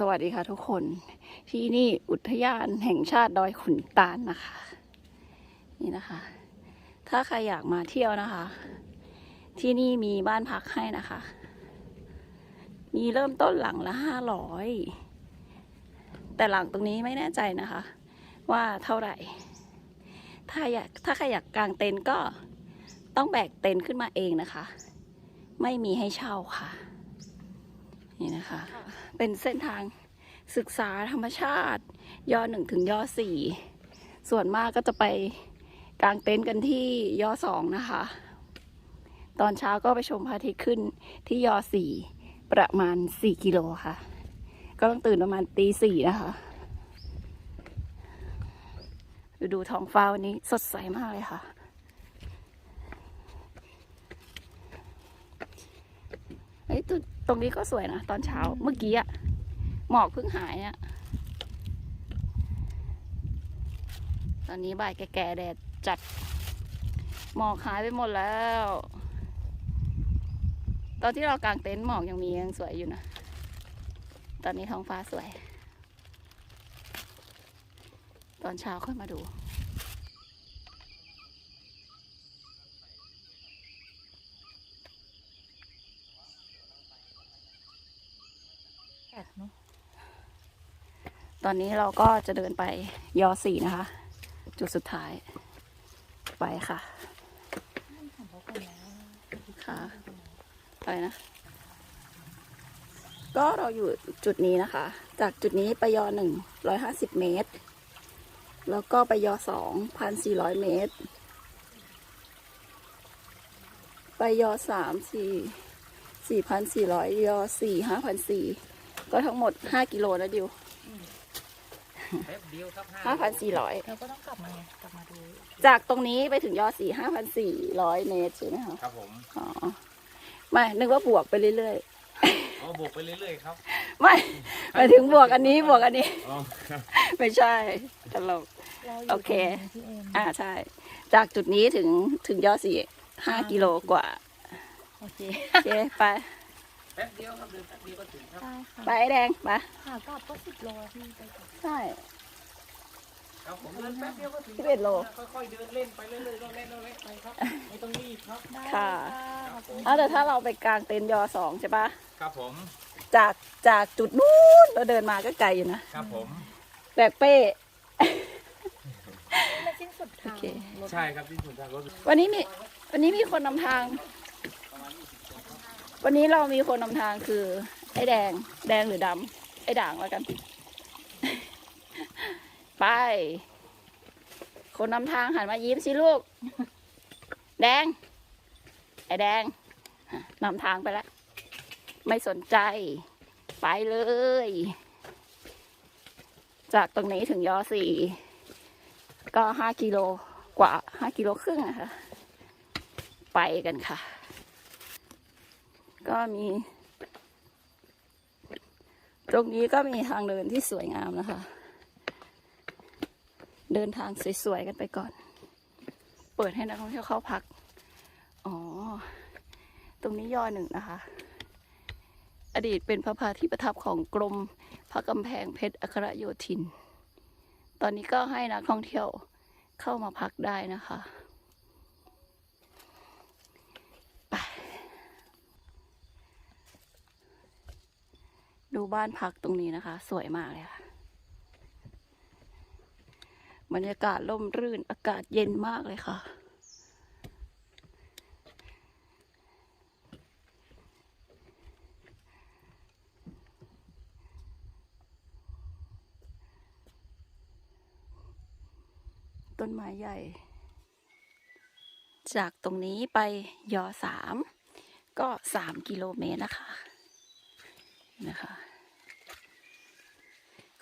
สวัสดีค่ะทุกคน ที่นี่อุทยานแห่งชาติดอยขุนตาลนะคะ นี่นะคะ ถ้าใครอยากมาเที่ยวนะคะ ที่นี่มีบ้านพักให้นะคะ มีเริ่มต้นหลังละห้าร้อยแต่หลังตรงนี้ไม่แน่ใจนะคะ ว่าเท่าไหร่ ถ้าอยากถ้าใครอยากกางเต็นท์ก็ต้องแบกเต็นท์ขึ้นมาเองนะคะ ไม่มีให้เช่าค่ะ นี่นะคะ เป็นเส้นทางศึกษาธรรมชาติยอหนึ่งถึงยอสี่ส่วนมากก็จะไปกางเต็นท์กันที่ยอสองนะคะ ตอนเช้าก็ไปชมพระอาทิตย์ขึ้นที่ยอสี่ประมาณสี่กิโลค่ะ ก็ต้องตื่นประมาณตีสี่นะคะดูดูท้องฟ้าวันนี้สดใสมากเลยค่ะเอ้ยตรง ตรงนี้ก็สวยนะตอนเช้าเมื่อกี้อะหมอกเพิ่งหายอะตอนนี้บ่ายแก่ๆแดดจัด หมอกหายไปหมดแล้ว ตอนที่เรากางเต็นท์หมอกยังมียังสวยอยู่นะ ตอนนี้ท้องฟ้าสวย ตอนเช้าค่อยมาดู แปดเนาะตอนนี้เราก็จะเดินไปยอสี่นะคะ จุดสุดท้าย ไปค่ะถามเขาก่อนนะค่ะไปนะ ก็เราอยู่จุดนี้นะคะ จากจุดนี้ไปยอหนึ่งร้อยห้าสิบเมตร แล้วก็ไปยอสองพันสี่ร้อยเมตร ไปยอสามสี่สี่พันสี่ร้อยยอสี่ห้าพันสี่ ก็ทั้งหมดห้ากิโลนะดิวแป๊บเดียวครับห้าพันสี่ร้อยเราก็ต้องกลับมาไงกลับมาดูจากตรงนี้ไปถึงยอสี่ห้าพันสี่ร้อยเมตรใช่ไหมคะครับผมอ๋อไม่นึกว่าบวกไปเรื่อยอ๋อบวกไปเรื่อยๆครับ ๆ ไม่หมายถึงบวกอันนี้บวกอันนี้ อ๋อครับไม่ใช่ตลกเรายู่โอเค ตรงนี้พี่เอ็มอ่าใช่ จากจุดนี้ถึงถึงยอดสี่ห้ากิโลกว่าโอเค โอเคไป แป๊บเดียวครับเดินแป๊บเดียวก็ถึงครับ ได้ค่ะไปไอ้แดงไปขากลับก็สิบโลพี่ไปกลับใช่ ครับผมเดินแป๊บเดียวก็ถึงสิบเอ็ดโลค่อยๆเดินเล่นไปเรื่อยๆเราเล่นเราเล่นไปครับ ไม่ต้องรีบครับ ได้ค่ะ ขอบคุณเอาแต่ถ้าเราไปกลางเต็นท์ยอสองใช่ปะครับผม จากจากจุดนู้นเราเดินมาก็ไกลอยู่นะครับผม แบกเป้ ไม่สิ้นสุดทางโอเค รถ ใช่ครับที่สุดทางรถวันนี้มีวันนี้มีคนนำทาง วันนี้เรามีคนนำทางคือ ไอ้แดง แดงหรือดำไอ้ด่างแล้วกัน ไป คนนำทางหันมายิ้มสิลูก แดง ไอ้แดงนำทางไปแล้ว ไม่สนใจ ไปเลย จากตรงนี้ถึงยอสี่ก็ห้ากิโลกว่าห้ากิโลครึ่งอะคะ ไปกันค่ะ ก็มี ตรงนี้ก็มีทางเดินที่สวยงามนะคะ เดินทางสวยๆกันไปก่อน เปิดให้นักท่องเที่ยวเข้าพัก อ๋อ ตรงนี้ยอหนึ่งนะคะ อดีตเป็นพระพาที่ประทับของกรมพระกำแพงเพชรอัครโยธิน ตอนนี้ก็ให้นักท่องเที่ยวเข้ามาพักได้นะคะ ดูบ้านพักตรงนี้นะคะ สวยมากเลยค่ะ บรรยากาศร่มรื่นอากาศเย็นมากเลยค่ะต้นไม้ใหญ่ จากตรงนี้ไปยอสามก็สามกิโลเมตรนะคะนะคะ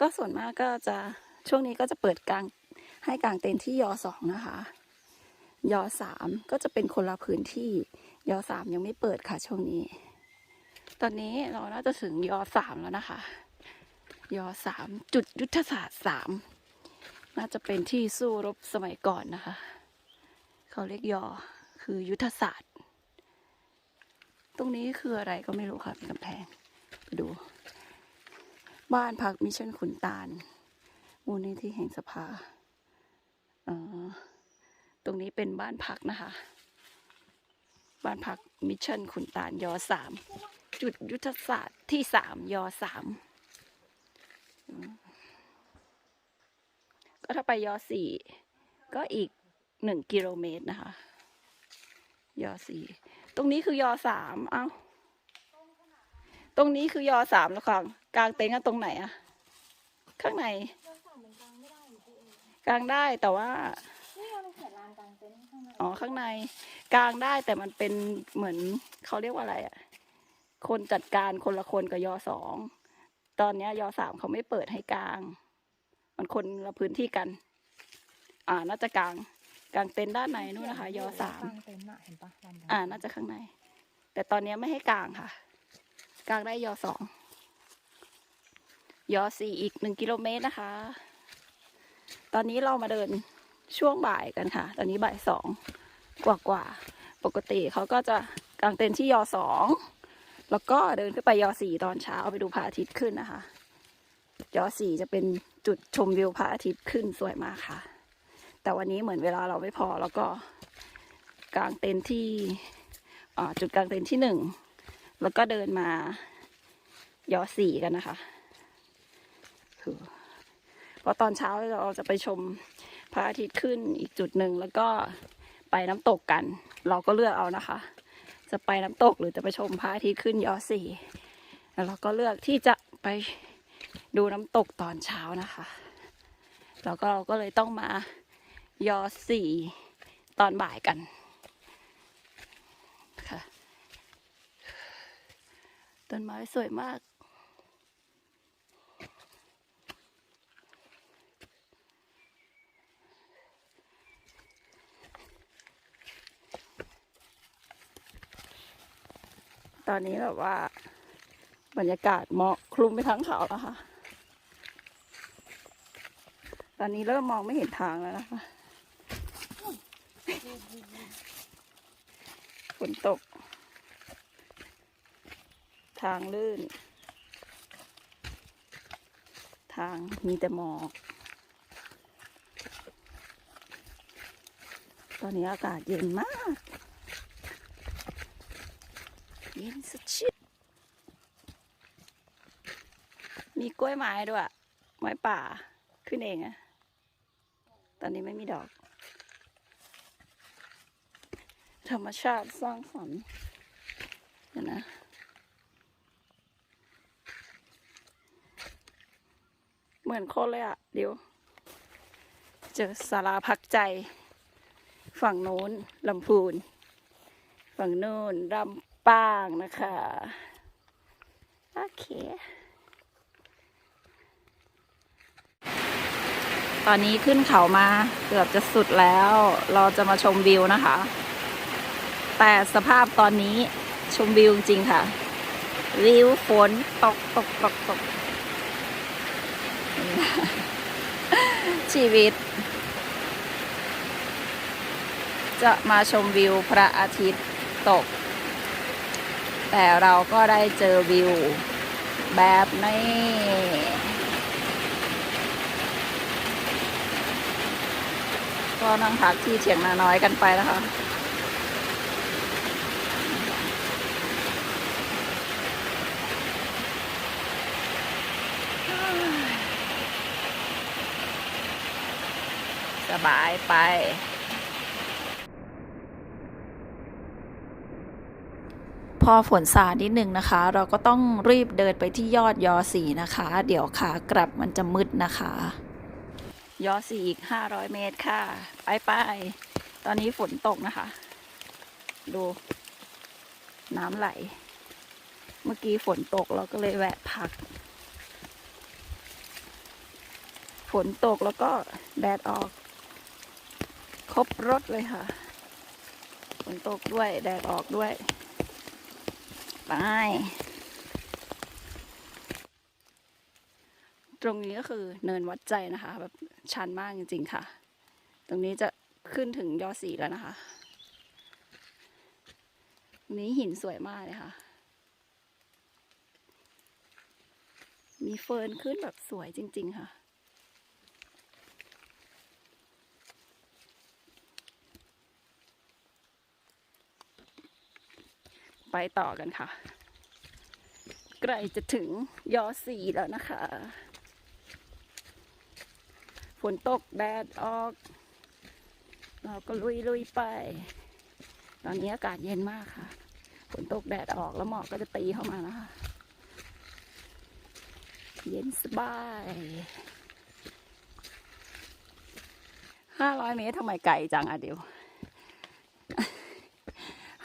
ก็ส่วนมากก็จะช่วงนี้ก็จะเปิดกลางให้กลางเต็นท์ที่ยอสองนะคะยอสามก็จะเป็นคนละพื้นที่ยอสามยังไม่เปิดค่ะช่วงนี้ ตอนนี้เราน่าจะถึงยอสามแล้วนะคะยอสามจุดยุทธศาสตร์สามน่าจะเป็นที่สู้รบสมัยก่อนนะคะ เขาเรียกยอคือยุทธศาสตร์ ตรงนี้คืออะไรก็ไม่รู้ค่ะเป็นกำแพงไปดู บ้านพักมิชชั่นขุนตาลมูลนิธิแห่งสภาตรงนี้เป็นบ้านพักนะคะ บ้านพักมิชชั่นขุนตาลยอสามจุดยุทธศาสตร์ที่สามยอสามก็ถ้าไปยอสี่ก็อีกหนึ่งกิโลเมตรนะคะยอสี่ตรงนี้คือยอสามเอ้า ตรงนี้คือยอสามแล้วค่ะ กลางเต็นท์กันตรงไหนอะข้างในเราสั่งมันกลางไม่ได้อยู่พี่เองกลางได้แต่ว่านี่เราเขียนลานกลางเต็นท์ข้างในอ๋อข้างใน กลางได้แต่มันเป็นเหมือนเขาเรียกว่าอะไรอะคนจัดการคนละคนกับยอสองตอนเนี้ยยอสามเขาไม่เปิดให้กลาง มันคนละพื้นที่กัน อ่าน่าจะกลาง กลางเต็นท์ด้านในนู่นนะคะยอสามกลางเต็นท์น่ะเห็นปะลานกลางอ่าน่าจะข้างใน แต่ตอนนี้ไม่ให้กลางค่ะ กลางได้ยอสอง ยอสี่อีกหนึ่งกิโลเมตรนะคะ ตอนนี้เรามาเดินช่วงบ่ายกันค่ะ ตอนนี้บ่ายสองกว่ากว่าปกติเขาก็จะกางเต็นท์ที่ยอสองแล้วก็เดินขึ้นไปยอสี่ตอนเช้าไปดูพระอาทิตย์ขึ้นนะคะยอสี่จะเป็นจุดชมวิวพระอาทิตย์ขึ้นสวยมากค่ะ แต่วันนี้เหมือนเวลาเราไม่พอแล้วก็กางเต็นท์ที่จุดกางเต็นท์ที่หนึ่งแล้วก็เดินมายอสี่กันนะคะ คือเพราะตอนเช้าเราจะไปชมพระอาทิตย์ขึ้นอีกจุดหนึ่งแล้วก็ไปน้ำตกกัน เราก็เลือกเอานะคะ จะไปน้ำตกหรือจะไปชมพระอาทิตย์ขึ้นยอสี่แล้วเราก็เลือกที่จะไปดูน้ำตกตอนเช้านะคะ แล้วก็เราก็เลยต้องมายอสี่ตอนบ่ายกันค่ะต้นไม้สวยมาก ตอนนี้แบบว่า บรรยากาศเหมาะคลุมไปทั้งเขาแล้วค่ะ ตอนนี้เริ่มมองไม่เห็นทางแล้วนะคะ ฝนตก ทางลื่น ทางมีแต่หมอก ตอนนี้อากาศเย็นมาก เย็นสุดชิดมีก ล้วยไม้ด้วย ไม้ป่าขึ้นเองอะตอนนี้ไม่มีดอก ธรรมชาติสร้างสรรค์เดี๋ยวนะเหมือนคนเลยอะเดี๋ยว เจอศาลาพักใจ ฝั่งโน้นลำพูน ฝั่งโน้นลำปางนะคะ โอเค ตอนนี้ขึ้นเขามาเกือบจะสุดแล้ว เราจะมาชมวิวนะคะ แต่สภาพตอนนี้ชมวิวจริงค่ะ วิวฝนตกตกตกตกชีวิต จะมาชมวิวพระอาทิตย์ตก แต่เราก็ได้เจอวิวแบบนี้ ก็นั่งพักที่เฉียงนาน้อยกันไปนะคะสบายไปพอฝนสาดนิดหนึ่งนะคะ เราก็ต้องรีบเดินไปที่ยอดยอสีนะคะ เดี๋ยวขากลับมันจะมืดนะคะ ยอสีอีก500เมตรค่ะ ไปไป ตอนนี้ฝนตกนะคะ ดู น้ำไหล เมื่อกี้ฝนตกเราก็เลยแวะพัก ฝนตกแล้วก็แดดออก ครบรถเลยค่ะ ฝนตกด้วย แดดออกด้วย ไป ตรงนี้ก็คือเนินวัดใจนะคะ แบบชันมากจริงๆค่ะ ตรงนี้จะขึ้นถึงยอดสีแล้วนะคะ นี้หินสวยมากเลยค่ะ มีเฟิร์นขึ้นแบบสวยจริง ๆ ค่ะ ไปต่อกันค่ะ ใกล้จะถึงยอสีแล้วนะคะ นตกแดดออก เราก็ลุยลุยไป ตอนนี้อากาศเย็นมากค่ะ ฝนตกแดดออกแล้วหมอกก็จะตีเข้ามานะคะเย็นสบายห้าร้อยเมตรทำไมไกลจังอะเดี๋ยว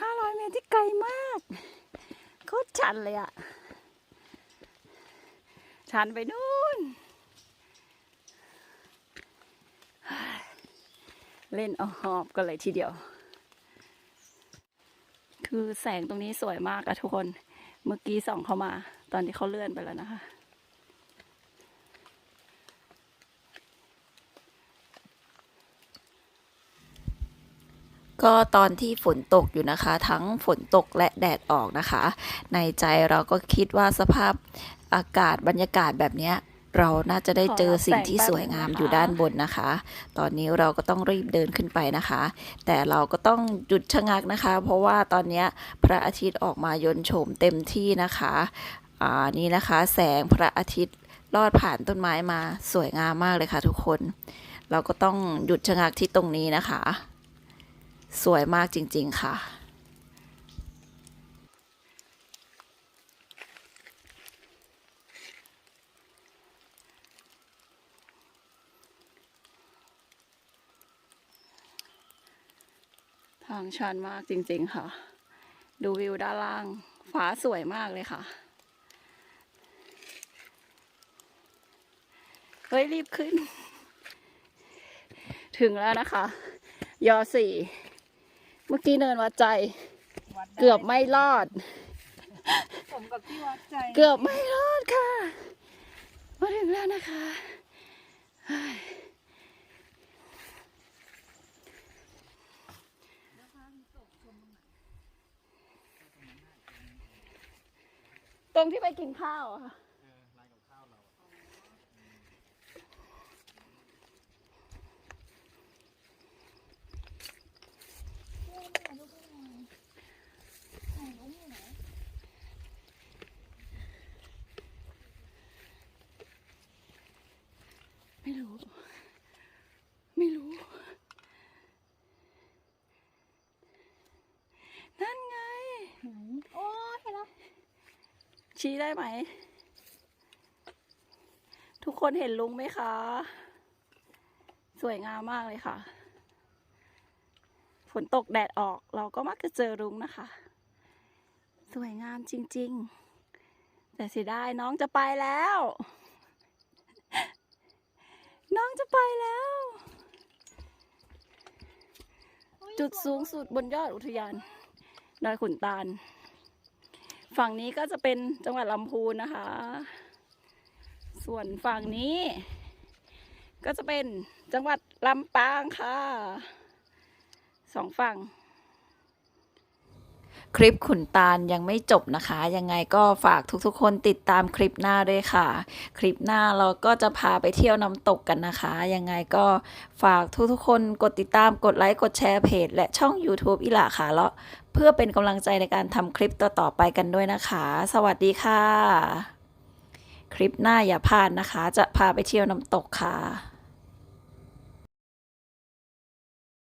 ห้าร้อยเมตรที่ไกลมากโคตรชันเลยอะชันไปนู่น เล่นเอาหอบกันเลยทีเดียว คือแสงตรงนี้สวยมากอะทุกคน เมื่อกี้ส่องเข้ามา ตอนที่เขาเลื่อนไปแล้วนะคะ ก็ตอนที่ฝนตกอยู่นะคะ ทั้งฝนตกและแดดออกนะคะ ในใจเราก็คิดว่าสภาพอากาศบรรยากาศแบบเนี้ย เราน่าจะได้เจอสิ่งที่สวยงามอยู่ด้านบนนะคะ ตอนนี้เราก็ต้องรีบเดินขึ้นไปนะคะ แต่เราก็ต้องหยุดชะงักนะคะ เพราะว่าตอนเนี้ยพระอาทิตย์ออกมายนโฉมเต็มที่นะคะ อ่า นี่นะคะ แสงพระอาทิตย์ลอดผ่านต้นไม้มาสวยงามมากเลยค่ะทุกคน เราก็ต้องหยุดชะงักที่ตรงนี้นะคะ สวยมากจริง ๆ ค่ะ ทางชันมากจริงๆค่ะ ดูวิวด้านล่างฟ้าสวยมากเลยค่ะ เฮ้ย รีบขึ้น ถึงแล้วนะคะ ยอสี่ เมื่อกี้เนินวัดใจวัดได้เกือบไม่รอด ผมกับพี่วัดใจ เกือบไม่รอดค่ะ มาถึงแล้วนะคะเฮ้ยต รงที่ไปกินข้าวอะค่ะไม่รู้ไม่รู้ นั่นไง โอ้ยเห็นแล้ว ชี้ได้ไหม ทุกคนเห็นลุงไหมคะ สวยงามมากเลยค่ะ ฝนตกแดดออกเราก็มักจะเจอลุงนะคะ สวยงามจริง ๆ แต่เสียดายน้องจะไปแล้ว น้องจะไปแล้ว จุดสูงสุดบนยอดอุทยานดอยขุนตาล ฝั่งนี้ก็จะเป็นจังหวัดลำพูนนะคะ ส่วนฝั่งนี้ ก็จะเป็นจังหวัดลำปางค่ะสองฝั่ง คลิปขุนตาลยังไม่จบนะคะ ยังไงก็ฝากทุกๆ คนติดตามคลิปหน้าด้วยค่ะ คลิปหน้าเราก็จะพาไปเที่ยวน้ำตกกันนะคะ ยังไงก็ฝากทุกๆ คนกดติดตามกดไลค์กดแชร์เพจ และช่อง YouTube อิหล่าค่ะแล้วเพื่อเป็นกำลังใจในการทำคลิปต่อๆไปกันด้วยนะคะ สวัสดีค่ะ คลิปหน้าอย่าพลาดนะคะ จะพาไปเที่ยวน้ำตกค่ะ